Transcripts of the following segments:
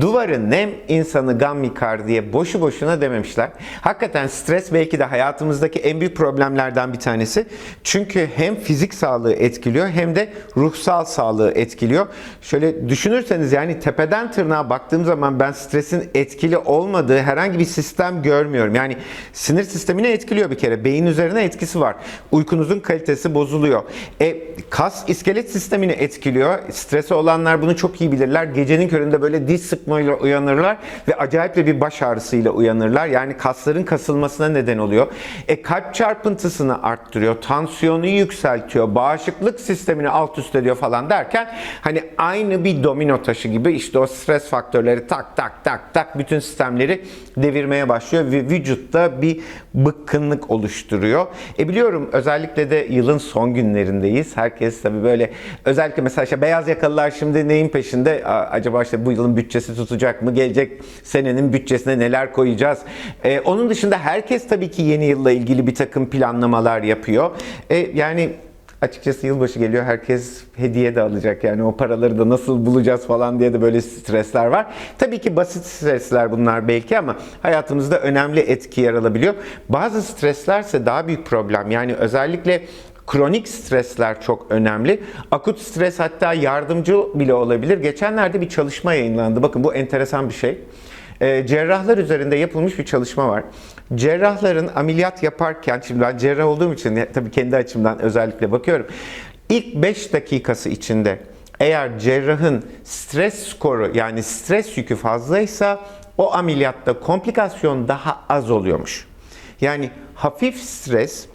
Duvarı nem insanı gam yıkar diye boşu boşuna dememişler. Hakikaten stres belki de hayatımızdaki en büyük problemlerden bir tanesi. Çünkü hem fizik sağlığı etkiliyor hem de ruhsal sağlığı etkiliyor. Şöyle düşünürseniz yani tepeden tırnağa baktığım zaman ben stresin etkili olmadığı herhangi bir sistem görmüyorum. Yani sinir sistemini etkiliyor bir kere. Beyin üzerine etkisi var. Uykunuzun kalitesi bozuluyor. E, kas iskelet sistemini etkiliyor. Stresi olanlar bunu çok iyi bilirler. Gecenin köründe böyle diz sıkmayla uyanırlar ve acayip de bir baş ağrısıyla uyanırlar. Yani kasların kasılmasına neden oluyor. E, kalp çarpıntısını arttırıyor. Tansiyonu yükseltiyor. Bağışıklık sistemini alt üst ediyor falan derken hani aynı bir domino taşı gibi işte o stres faktörleri tak tak tak tak bütün sistemleri devirmeye başlıyor ve vücutta bir bıkkınlık oluşturuyor. E biliyorum özellikle de yılın son günlerindeyiz. Herkes tabii böyle özellikle mesela işte beyaz yakalılar şimdi neyin peşinde? Acaba işte bu yılın bütçesi tutacak mı? Gelecek senenin bütçesine neler koyacağız? E, onun dışında herkes tabii ki yeni yılla ilgili bir takım planlamalar yapıyor. E, yani Açıkçası yılbaşı geliyor herkes hediye de alacak yani o paraları da nasıl bulacağız falan diye de böyle stresler var. Tabii ki basit stresler bunlar belki ama hayatımızda önemli etki yer alabiliyor. Bazı streslerse daha büyük problem yani özellikle Kronik stresler çok önemli. Akut stres hatta yardımcı bile olabilir. Geçenlerde bir çalışma yayınlandı. Bakın bu enteresan bir şey. Ee, cerrahlar üzerinde yapılmış bir çalışma var. Cerrahların ameliyat yaparken, şimdi ben cerrah olduğum için tabii kendi açımdan özellikle bakıyorum. İlk 5 dakikası içinde eğer cerrahın stres skoru yani stres yükü fazlaysa o ameliyatta komplikasyon daha az oluyormuş. Yani hafif stres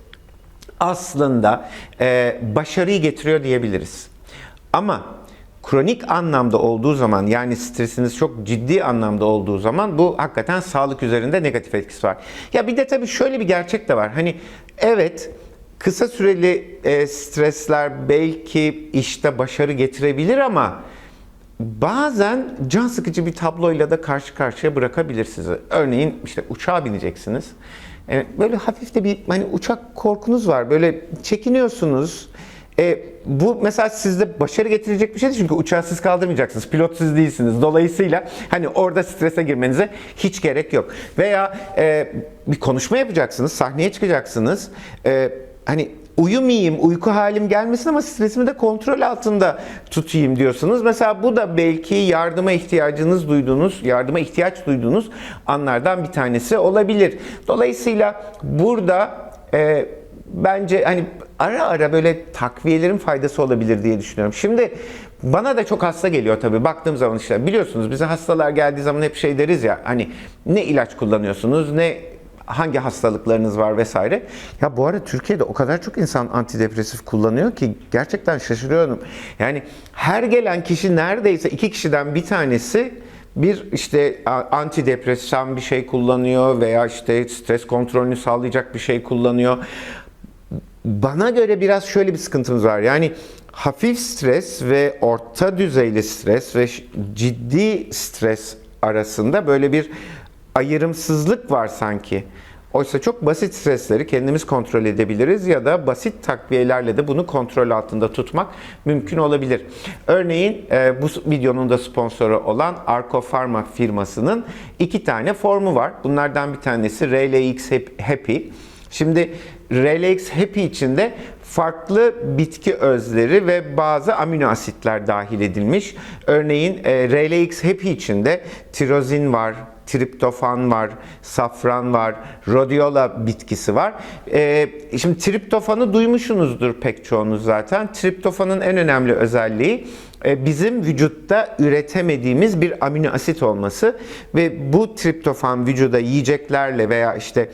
aslında e, başarıyı getiriyor diyebiliriz. Ama kronik anlamda olduğu zaman yani stresiniz çok ciddi anlamda olduğu zaman bu hakikaten sağlık üzerinde negatif etkisi var. Ya bir de tabii şöyle bir gerçek de var. Hani evet kısa süreli e, stresler belki işte başarı getirebilir ama bazen can sıkıcı bir tabloyla da karşı karşıya bırakabilir sizi. Örneğin işte uçağa bineceksiniz. E, böyle hafif de bir hani uçak korkunuz var. Böyle çekiniyorsunuz. E, bu mesela sizde başarı getirecek bir şey çünkü uçağı siz kaldırmayacaksınız. Pilot siz değilsiniz. Dolayısıyla hani orada strese girmenize hiç gerek yok. Veya e, bir konuşma yapacaksınız, sahneye çıkacaksınız. E, hani uyumayayım, uyku halim gelmesin ama stresimi de kontrol altında tutayım diyorsunuz. Mesela bu da belki yardıma ihtiyacınız duyduğunuz, yardıma ihtiyaç duyduğunuz anlardan bir tanesi olabilir. Dolayısıyla burada e, bence hani ara ara böyle takviyelerin faydası olabilir diye düşünüyorum. Şimdi bana da çok hasta geliyor tabii. Baktığım zaman işte biliyorsunuz bize hastalar geldiği zaman hep şey deriz ya hani ne ilaç kullanıyorsunuz ne hangi hastalıklarınız var vesaire. Ya bu arada Türkiye'de o kadar çok insan antidepresif kullanıyor ki gerçekten şaşırıyorum. Yani her gelen kişi neredeyse iki kişiden bir tanesi bir işte antidepresan bir şey kullanıyor veya işte stres kontrolünü sağlayacak bir şey kullanıyor. Bana göre biraz şöyle bir sıkıntımız var. Yani hafif stres ve orta düzeyli stres ve ciddi stres arasında böyle bir ayrımsızlık var sanki. Oysa çok basit stresleri kendimiz kontrol edebiliriz ya da basit takviyelerle de bunu kontrol altında tutmak mümkün olabilir. Örneğin e, bu videonun da sponsoru olan Arco Pharma firmasının iki tane formu var. Bunlardan bir tanesi RLX Happy. Şimdi RLX Happy içinde farklı bitki özleri ve bazı amino asitler dahil edilmiş. Örneğin e, RLX Happy içinde tirozin var, triptofan var, safran var, rhodiola bitkisi var. Ee, şimdi triptofanı duymuşsunuzdur pek çoğunuz zaten. Triptofanın en önemli özelliği e, bizim vücutta üretemediğimiz bir amino asit olması ve bu triptofan vücuda yiyeceklerle veya işte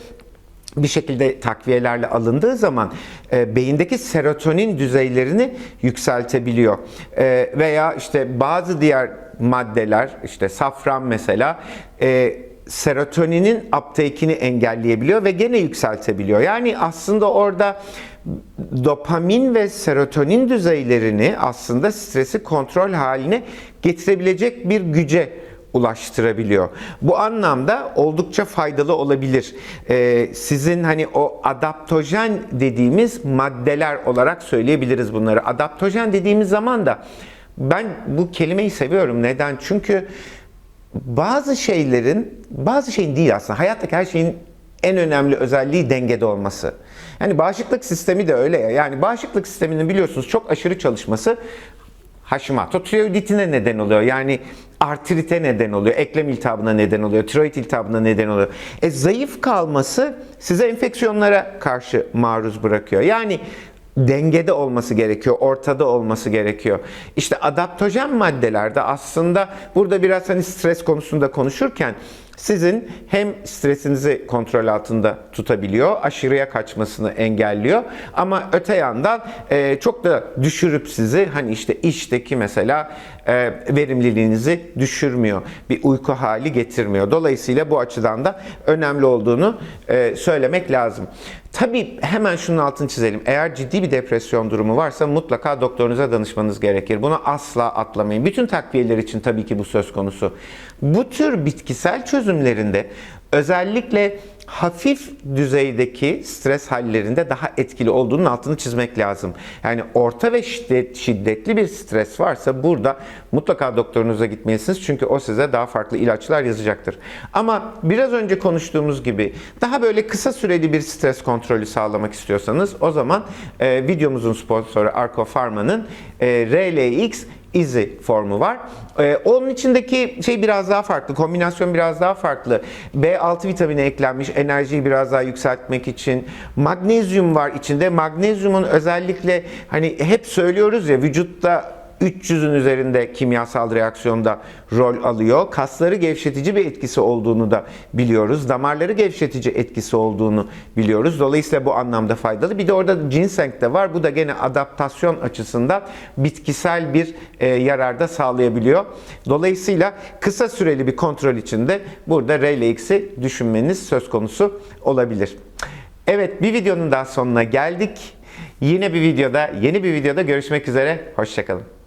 bir şekilde takviyelerle alındığı zaman e, beyindeki serotonin düzeylerini yükseltebiliyor. E, veya işte bazı diğer maddeler işte safran mesela e, serotoninin uptake'ini engelleyebiliyor ve gene yükseltebiliyor. Yani aslında orada dopamin ve serotonin düzeylerini aslında stresi kontrol haline getirebilecek bir güce ulaştırabiliyor. Bu anlamda oldukça faydalı olabilir. Ee, sizin hani o adaptojen dediğimiz maddeler olarak söyleyebiliriz bunları. Adaptojen dediğimiz zaman da ben bu kelimeyi seviyorum. Neden? Çünkü bazı şeylerin, bazı şeyin değil aslında. Hayattaki her şeyin en önemli özelliği dengede olması. Yani bağışıklık sistemi de öyle ya. Yani bağışıklık sisteminin biliyorsunuz çok aşırı çalışması Hashimoto tiroiditine neden oluyor. Yani artrite neden oluyor, eklem iltihabına neden oluyor, tiroid iltihabına neden oluyor. E zayıf kalması size enfeksiyonlara karşı maruz bırakıyor. Yani dengede olması gerekiyor, ortada olması gerekiyor. İşte adaptojen maddelerde aslında burada biraz hani stres konusunda konuşurken sizin hem stresinizi kontrol altında tutabiliyor, aşırıya kaçmasını engelliyor ama öte yandan e, çok da düşürüp sizi hani işte işteki mesela e, verimliliğinizi düşürmüyor. Bir uyku hali getirmiyor. Dolayısıyla bu açıdan da önemli olduğunu e, söylemek lazım. Tabii hemen şunun altını çizelim. Eğer ciddi bir depresyon durumu varsa mutlaka doktorunuza danışmanız gerekir. Bunu asla atlamayın. Bütün takviyeler için tabii ki bu söz konusu. Bu tür bitkisel çözümlerinde özellikle hafif düzeydeki stres hallerinde daha etkili olduğunun altını çizmek lazım. Yani orta ve şiddet, şiddetli bir stres varsa burada mutlaka doktorunuza gitmelisiniz. Çünkü o size daha farklı ilaçlar yazacaktır. Ama biraz önce konuştuğumuz gibi daha böyle kısa süreli bir stres kontrolü sağlamak istiyorsanız o zaman e, videomuzun sponsoru Arco Pharma'nın e, RLX Easy formu var. Ee, onun içindeki şey biraz daha farklı, kombinasyon biraz daha farklı. B6 vitamini eklenmiş, enerjiyi biraz daha yükseltmek için. Magnezyum var içinde. Magnezyumun özellikle hani hep söylüyoruz ya vücutta 300'ün üzerinde kimyasal reaksiyonda rol alıyor. Kasları gevşetici bir etkisi olduğunu da biliyoruz. Damarları gevşetici etkisi olduğunu biliyoruz. Dolayısıyla bu anlamda faydalı. Bir de orada ginseng de var. Bu da gene adaptasyon açısından bitkisel bir e, yarar da sağlayabiliyor. Dolayısıyla kısa süreli bir kontrol içinde burada RLX'i düşünmeniz söz konusu olabilir. Evet bir videonun daha sonuna geldik. Yine bir videoda, yeni bir videoda görüşmek üzere. Hoşçakalın.